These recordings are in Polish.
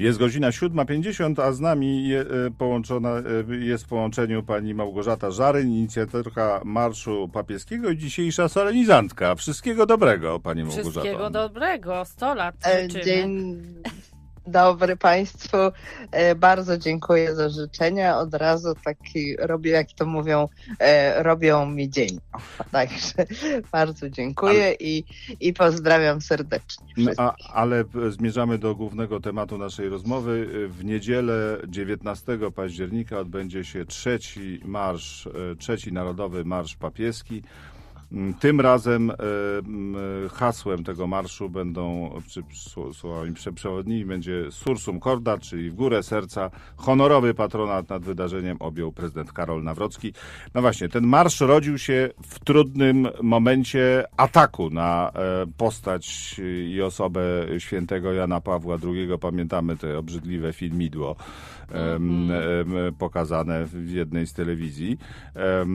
Jest godzina 7.50, a z nami je, e, połączona, e, jest w połączeniu pani Małgorzata Żaryń, inicjatorka Marszu Papieskiego i dzisiejsza solenizantka. Wszystkiego dobrego, pani Małgorzato. Wszystkiego dobrego, 100 lat E. Dzień dobry Państwu. E, Bardzo dziękuję za życzenia. Od razu taki robię, jak to mówią, e, robią mi dzień. Także bardzo dziękuję i, i pozdrawiam serdecznie. No, a, ale p- zmierzamy do głównego tematu naszej rozmowy. W niedzielę 19 października odbędzie się trzeci marsz, e, trzeci Narodowy Marsz Papieski. Mm, Tym razem e, m, hasłem tego marszu będą, czy sło- słowami prze- przewodnimi będzie Sursum Corda, czyli w górę serca. Honorowy patronat nad wydarzeniem objął prezydent Karol Nawrocki. No właśnie, ten marsz rodził się w trudnym momencie ataku na e, postać i osobę świętego Jana Pawła II. Pamiętamy te obrzydliwe filmidło em, em, pokazane w jednej z telewizji. E,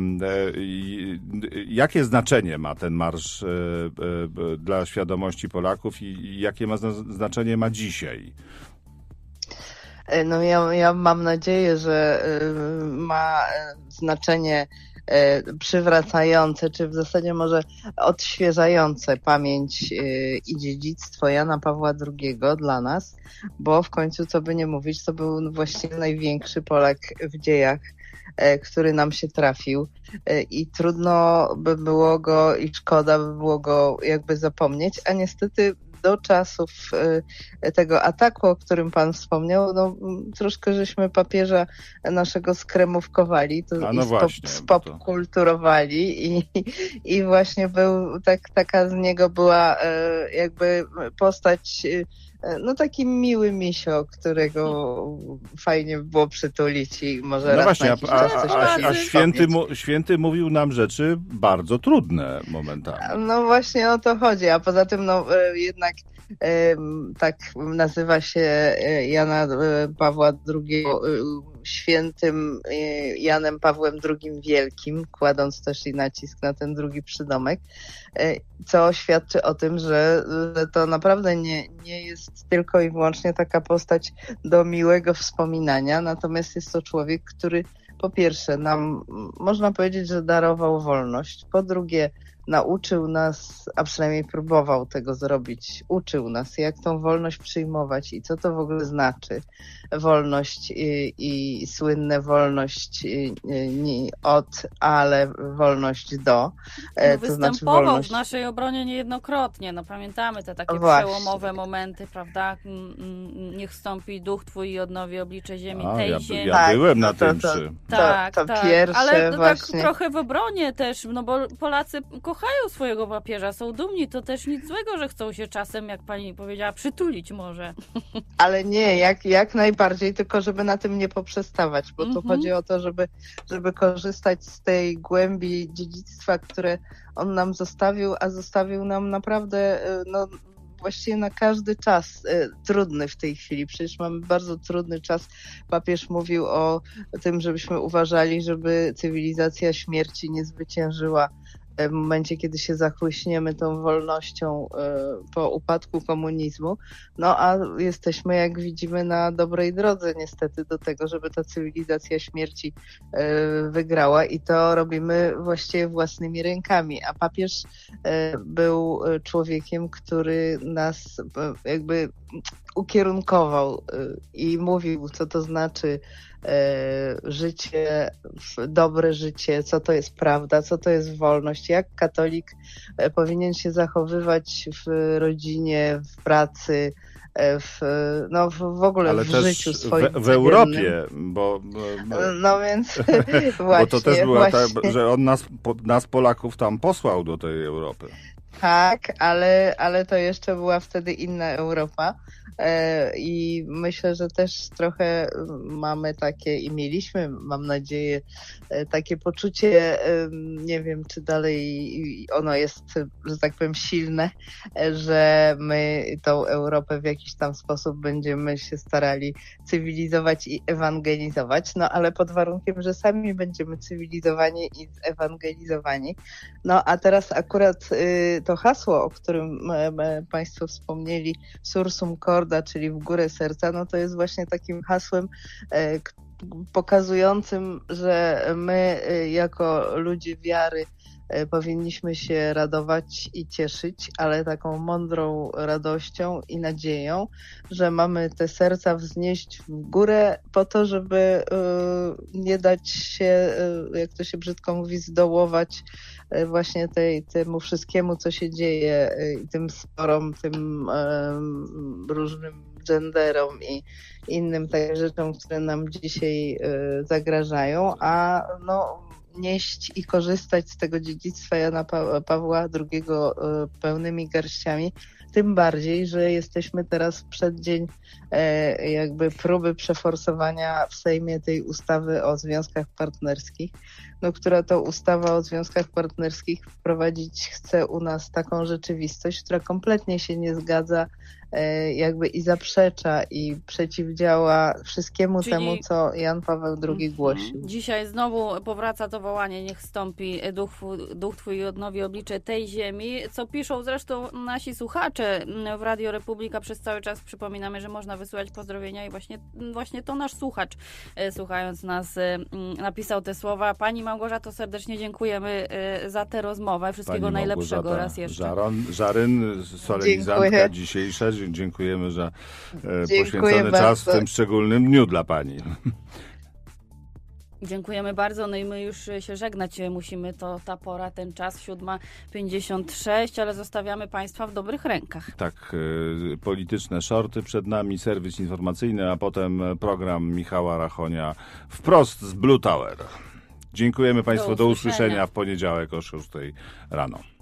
Jakie znaczenie ma ten marsz e, e, dla świadomości Polaków i jakie ma zna- znaczenie ma dzisiaj? E, No ja, ja mam nadzieję, że ma e, znaczenie e, przywracające, czy w zasadzie może odświeżające pamięć y, i dziedzictwo Jana Pawła II dla nas, bo w końcu, co by nie mówić, to był właściwie największy Polak w dziejach, e, który nam się trafił E, i trudno by było go i szkoda by było go jakby zapomnieć, a niestety do czasów e, tego ataku, o którym pan wspomniał, no m, troszkę żeśmy papieża naszego skremówkowali to A no i spop, właśnie, to- spopkulturowali i, i właśnie był, tak, taka z niego była e, jakby postać e, no taki miły misio, którego fajnie było przytulić i może No raz właśnie, na a, jakiś a, czas a, coś a, święty, mu, święty mówił nam rzeczy bardzo trudne momentami. No właśnie o to chodzi, a poza tym no e, jednak em, tak nazywa się e, Jana e, Pawła II e, świętym e, Janem Pawłem II Wielkim, kładąc też i nacisk na ten drugi przydomek, e, co świadczy o tym, że, że to naprawdę nie, nie jest tylko i wyłącznie taka postać do miłego wspominania, natomiast jest to człowiek, który po pierwsze nam, można powiedzieć, że darował wolność, po drugie nauczył nas, a przynajmniej próbował tego zrobić, uczył nas, jak tą wolność przyjmować i co to w ogóle znaczy. Wolność i, i słynne wolność i, i, nie od, ale wolność do. No, to znaczy występował wolność. w naszej obronie niejednokrotnie. No pamiętamy te takie Właśnie. przełomowe momenty, prawda? Mm, mm, Niech stąpi duch twój i odnowi oblicze ziemi A, tej ja, ziemi. ja Tak, byłem na to- tym to- przy. Tak, to tak. pierwsze Ale no tak właśnie. trochę w obronie też, no bo Polacy kochają swojego papieża, są dumni, to też nic złego, że chcą się czasem, jak pani powiedziała, przytulić może. Ale nie, jak, jak najbardziej, tylko żeby na tym nie poprzestawać, bo tu Mhm. chodzi o to, żeby, żeby korzystać z tej głębi dziedzictwa, które on nam zostawił, a zostawił nam naprawdę y, no, właściwie na każdy czas y, trudny w tej chwili. Przecież mamy bardzo trudny czas. Papież mówił o tym, żebyśmy uważali, żeby cywilizacja śmierci nie zwyciężyła w momencie, kiedy się zachłyśniemy tą wolnością y, po upadku komunizmu. No a jesteśmy, jak widzimy, na dobrej drodze niestety do tego, żeby ta cywilizacja śmierci y, wygrała i to robimy właściwie własnymi rękami. A papież y, był człowiekiem, który nas jakby ukierunkował i mówił, co to znaczy e, życie, w- dobre życie, co to jest prawda, co to jest wolność, jak katolik e, powinien się zachowywać w rodzinie, w pracy, e, w, no, w, w ogóle Ale w życiu w, swoim. w Europie, bo, bo, No więc bo właśnie, to też była właśnie. tak, że on nas, po, nas Polaków tam posłał do tej Europy. Tak, ale, ale to jeszcze była wtedy inna Europa. E, I myślę, że też trochę mamy takie i mieliśmy, mam nadzieję, e, takie poczucie, nie wiem, czy dalej ono jest, że tak powiem, silne, e, że my tą Europę w jakiś tam sposób będziemy się starali cywilizować i ewangelizować, no ale pod warunkiem, że sami będziemy cywilizowani i zewangelizowani. No a teraz akurat y, to hasło, o którym Państwo wspomnieli, Sursum Corda, Forda, czyli w górę serca, no to jest właśnie takim hasłem e, pokazującym, że my e, jako ludzie wiary e, powinniśmy się radować i cieszyć, ale taką mądrą radością i nadzieją, że mamy te serca wznieść w górę po to, żeby nie dać się, jak to się brzydko mówi, zdołować właśnie tej, temu wszystkiemu, co się dzieje, e, tym sporom, tym różnym genderom i innym tak rzeczom, które nam dzisiaj e, zagrażają, a no nieść i korzystać z tego dziedzictwa Jana pa- Pawła II e, pełnymi garściami, tym bardziej, że jesteśmy teraz w przeddzień e, jakby próby przeforsowania w Sejmie tej ustawy o związkach partnerskich, no, która to ustawa o związkach partnerskich wprowadzić chce u nas taką rzeczywistość, która kompletnie się nie zgadza jakby i zaprzecza i przeciwdziała wszystkiemu Czyli- temu, co Jan Paweł II Mhm. głosił. Dzisiaj znowu powraca to wołanie, niech stąpi duch, Twój- duch Twój i odnowi oblicze tej ziemi, co piszą zresztą nasi słuchacze w Radio Republika. Przez cały czas przypominamy, że można wysyłać pozdrowienia i właśnie, właśnie to nasz słuchacz, e, słuchając nas, e, napisał te słowa. Pani Małgorzato, serdecznie dziękujemy e, za tę rozmowę. Wszystkiego Pani najlepszego raz jeszcze. Żaron, Żaryn, solenizantka dzisiejsza. Dziękujemy za e, Dziękuję poświęcony czas w tym szczególnym dniu dla Pani. Dziękujemy bardzo. No i my już się żegnać musimy. To ta pora, ten czas, 7.56, ale zostawiamy Państwa w dobrych rękach. Tak, e, polityczne shorty przed nami, serwis informacyjny, a potem program Michała Rachonia wprost z Blue Tower. Dziękujemy Państwu, do usłyszenia. usłyszenia w poniedziałek o 6 rano.